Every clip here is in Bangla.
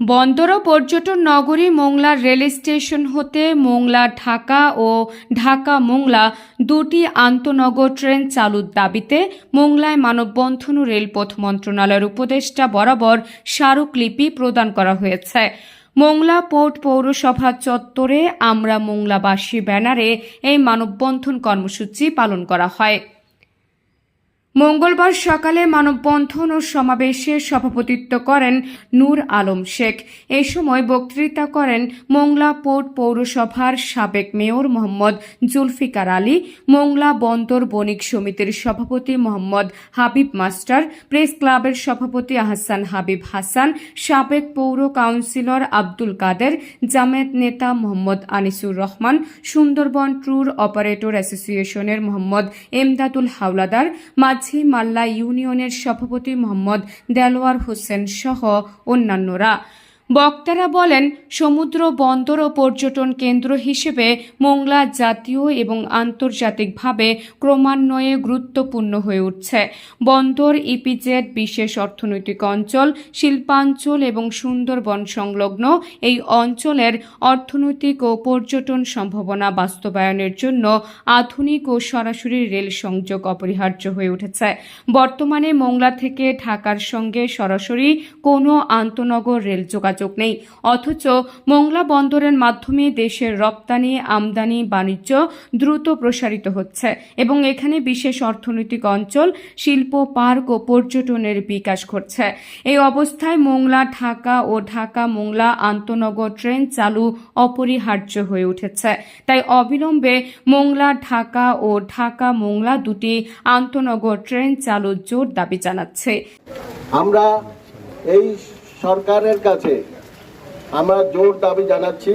বন্দর পর্যটন নগরী মোংলা রেল স্টেশন হতে মোংলা, ঢাকা ও ঢাকা মোংলা দুটি আন্তনগর ট্রেন চালুর দাবিতে মোংলায় মানববন্ধন ও রেলপথ মন্ত্রণালয়ের উপদেষ্টা বরাবর স্মারকলিপি প্রদান করা হয়েছে। মোংলা পোর্ট পৌরসভা চত্বরে আমরা মোংলাবাসী ব্যানারে এই মানববন্ধন কর্মসূচি পালন করা হয়। মঙ্গলবার সকালে মানববন্ধন ও সমাবেশে সভাপতিত্ব করেন নূর আলম শেখ। এ সময় বক্তৃতা করেন মোংলা পোর্ট পৌরসভার সাবেক মেয়র মোহাম্মদ জুলফিকার আলী, মোংলা বন্দর বণিক সমিতির সভাপতি মোহাম্মদ হাবিব মাস্টার, প্রেস ক্লাবের সভাপতি আহসান হাবিব হাসান, সাবেক পৌর কাউন্সিলর আব্দুল কাদের, জামায়াত নেতা মোহাম্মদ আনিসুর রহমান, সুন্দরবন ট্যুর অপারেটর অ্যাসোসিয়েশনের মোহাম্মদ এমদাদুল হাওলাদার মাঝি মাল্লা ইউনিয়নের সভাপতি মোহাম্মদ দেলোয়ার হোসেন সহ অন্যান্যরা। বক্তারা বলেন, সমুদ্র বন্দর ও পর্যটন কেন্দ্র হিসেবে মোংলা জাতীয় এবং আন্তর্জাতিকভাবে ক্রমান্বয়ে গুরুত্বপূর্ণ হয়ে উঠছে। বন্দর, ইপিজেড বিশেষ অর্থনৈতিক অঞ্চল, শিল্পাঞ্চল এবং সুন্দরবন সংলগ্ন এই অঞ্চলের অর্থনৈতিক ও পর্যটন সম্ভাবনা বাস্তবায়নের জন্য আধুনিক ও সরাসরি রেল সংযোগ অপরিহার্য হয়ে উঠেছে। বর্তমানে মোংলা থেকে ঢাকার সঙ্গে সরাসরি কোনো আন্তনগর রেল যোগাযোগ নেই। অথচ মোংলা বন্দরের মাধ্যমে দেশের রপ্তানি, আমদানি, বাণিজ্য দ্রুত প্রসারিত হচ্ছে এবং এখানে বিশেষ অর্থনৈতিক অঞ্চল, শিল্প, পার্ক ও পর্যটনের বিকাশ ঘটছে। এই অবস্থায় মোংলা, ঢাকা ও ঢাকা মোংলা আন্তনগর ট্রেন চালু অপরিহার্য হয়ে উঠেছে। তাই অবিলম্বে মোংলা, ঢাকা ও ঢাকা মোংলা দুটি আন্তনগর ট্রেন চালুর জোর দাবি জানাচ্ছে। আমরা এই সরকারের কাছে আমরা জোর দাবি জানাচ্ছি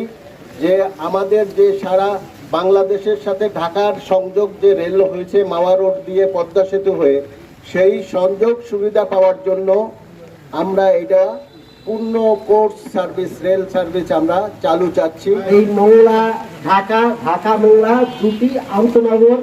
যে আমাদের যে সারা বাংলাদেশের সাথে ঢাকার সংযোগ যে রেল হয়েছে, মাওয়া রোড দিয়ে পদ্মা সেতু হয়ে, সেই সংযোগ সুবিধা পাওয়ার জন্য আমরা এটা পূর্ণ কোর্স সার্ভিস, রেল সার্ভিস আমরা চালু চাচ্ছি। এই মোংলা, ঢাকা ঢাকা মোংলা দুটি আন্তনগর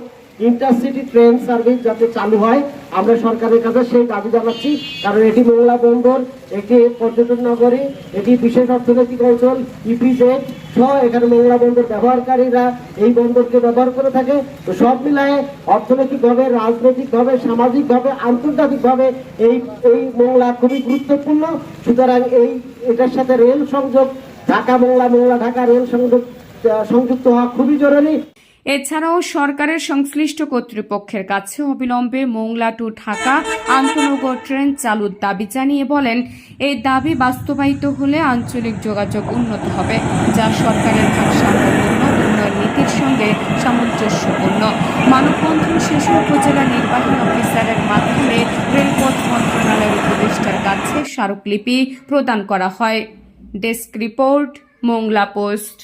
ইন্টারসিটি ট্রেন সার্ভিস যাতে চালু হয়, আমরা সরকারের কাছে সেই দাবি জানাচ্ছি। কারণ এটি মোংলা বন্দর একটি পর্যটন নগরী, এটি বিশেষ অর্থনৈতিক অঞ্চল ইপিজেড সহ এখানে মোংলা বন্দর ব্যবহারকারীরা এই বন্দরকে ব্যবহার করে থাকে। তো সব মিলায়ে অর্থনৈতিকভাবে, রাজনৈতিকভাবে, সামাজিকভাবে, আন্তর্জাতিকভাবে এই এই মোংলা খুবই গুরুত্বপূর্ণ। সুতরাং এই, এটার সাথে রেল সংযোগ ঢাকা মোংলা মোংলা ঢাকা রেল সংযোগ সংযুক্ত হওয়া খুবই জরুরি। এছাড়াও সরকারের সংশ্লিষ্ট কর্তৃপক্ষের কাছে অবিলম্বে মোংলা টু ঢাকা আন্তনগর ট্রেন চালুর দাবি জানিয়ে বলেন, এই দাবি বাস্তবায়িত হলে আঞ্চলিক যোগাযোগ উন্নত হবে, যা সরকারের ভারসাম্যপূর্ণ উন্নয়ন নীতির সঙ্গে সামঞ্জস্যপূর্ণ। মানববন্ধন শেষে উপজেলা নির্বাহী অফিসারের মাধ্যমে রেলপথ মন্ত্রণালয়ের উপদেষ্টার কাছে স্মারকলিপি প্রদান করা হয়। Desk report, Mongla post.